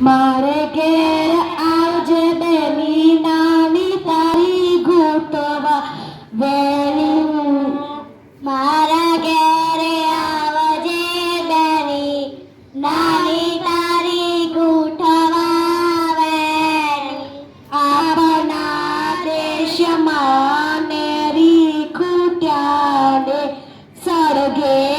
મારે ઘેર આવજે બેની નાની તારી ગૂંટવા વેલી, મારા ઘેરે આવજે બેની નાની તારી ગૂંટવા વેલી આપણા દેશમાં મેરી ખૂટ્યા સરગે